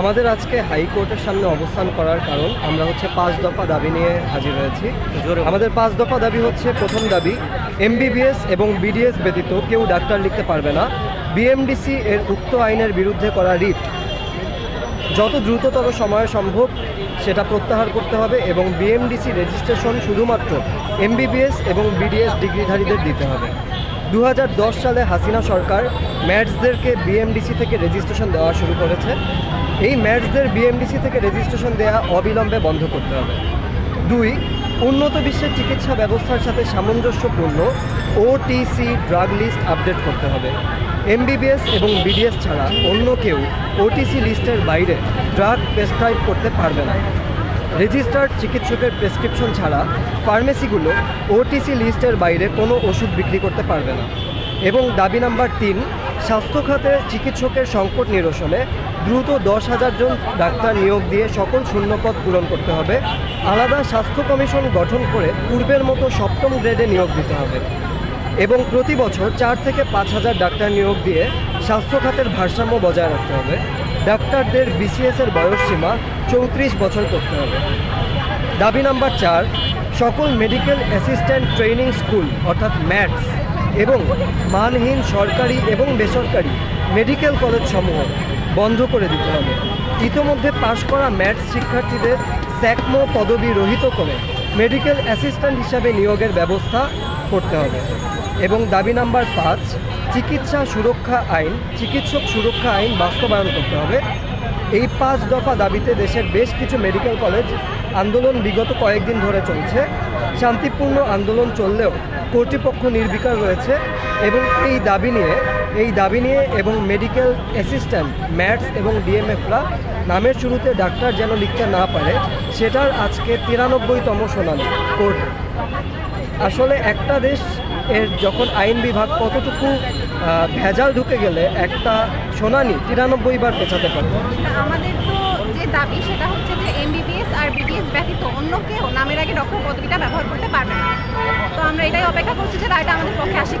আমাদের আজকে হাইকোর্টের সামনে অবস্থান করার কারণ আমরা হচ্ছে পাঁচ দফা দাবি নিয়ে হাজির হয়েছি। আমাদের পাঁচ দফা দাবি হচ্ছে প্রথম দাবি এমবিবিএস এবং বিডিএস ব্যতীত কেউ ডাক্তার লিখতে পারবে না। বিএমডিসি এর উক্ত আইনের বিরুদ্ধে করা রিট। যত দ্রুততর সময়ে সম্ভব সেটা প্রত্যাহার করতে হবে এবং বিএমডিসি রেজিস্ট্রেশন শুধুমাত্র এমবিবিএস এবং বিডিএস ডিগ্রিধারীদের দিতে হবে। দু হাজার দশ সালে হাসিনা সরকার ম্যাটসদেরকে বিএমডিসি থেকে রেজিস্ট্রেশন দেওয়া শুরু করেছে। এই ম্যাটসদের বিএমডিসি থেকে রেজিস্ট্রেশন দেওয়া অবিলম্বে বন্ধ করতে হবে। দুই, উন্নত বিশ্বের চিকিৎসা ব্যবস্থার সাথে সামঞ্জস্যপূর্ণ ওটিসি ড্রাগ লিস্ট আপডেট করতে হবে। এমবিবিএস এবং বিডিএস ছাড়া অন্য কেউ ওটিসি লিস্টের বাইরে ড্রাগ প্রেসক্রাইব করতে পারবে না। রেজিস্টার্ড চিকিৎসকের প্রেসক্রিপশন ছাড়া ফার্মেসিগুলো ওটিসি লিস্টের বাইরে কোনো ওষুধ বিক্রি করতে পারবে না। এবং দাবি নাম্বার তিন, স্বাস্থ্য খাতে চিকিৎসকের সংকট নিরসনে দ্রুত দশ হাজার জন ডাক্তার নিয়োগ দিয়ে সকল শূন্যপদ পূরণ করতে হবে। আলাদা স্বাস্থ্য কমিশন গঠন করে পূর্বের মতো সপ্তম গ্রেডে নিয়োগ দিতে হবে। এবং প্রতি বছর চার থেকে পাঁচ হাজার ডাক্তার নিয়োগ দিয়ে স্বাস্থ্য খাতের ভারসাম্য বজায় রাখতে হবে। ডাক্তারদের বিসিএস এর বয়সসীমা চৌত্রিশ বছর করতে হবে। দাবি নাম্বার চার, সকল মেডিকেল অ্যাসিস্ট্যান্ট ট্রেনিং স্কুল অর্থাৎ ম্যাটস এবং মানহীন সরকারি এবং বেসরকারি মেডিকেল কলেজ সমূহ বন্ধ করে দিতে হবে। ইতোমধ্যে পাশ করা ম্যাথস শিক্ষার্থীদের স্যাকমো পদবি রহিত করে মেডিকেল অ্যাসিস্ট্যান্ট হিসাবে নিয়োগের ব্যবস্থা করতে হবে। এবং দাবি নাম্বার পাঁচ, চিকিৎসা সুরক্ষা আইন, চিকিৎসক সুরক্ষা আইন বাস্তবায়ন করতে হবে। এই পাঁচ দফা দাবিতে দেশের বেশ কিছু মেডিকেল কলেজ আন্দোলন বিগত কয়েকদিন ধরে চলছে। শান্তিপূর্ণ আন্দোলন চললেও কর্তৃপক্ষ নির্বিকার রয়েছে এবং এই দাবি নিয়ে, এই দাবি নিয়ে এবং মেডিকেল অ্যাসিস্ট্যান্ট, ম্যাটস এবং ডিএমএফরা নামের শুরুতে ডাক্তার যেন লিখতে না পারে, সেটার আজকে তিরানব্বইতম শুনানি কোর্ট। আসলে একটা দেশ এর যখন আইন বিভাগ কতটুকু ভেজাল ঢুকে গেলে একটা শুনানি তিরানব্বই বার পেছাতে পারে। আমাদের তো যে দাবি, সেটা হচ্ছে যে এমবিবিএস আর বিবিএস ব্যতীত অন্য কেউ নামের আগে ডক্টর পদবিটা ব্যবহার করতে পারবে না। তো আমরা এটাই অপেক্ষা করছি যে রায়টা আমাদের পক্ষে আসে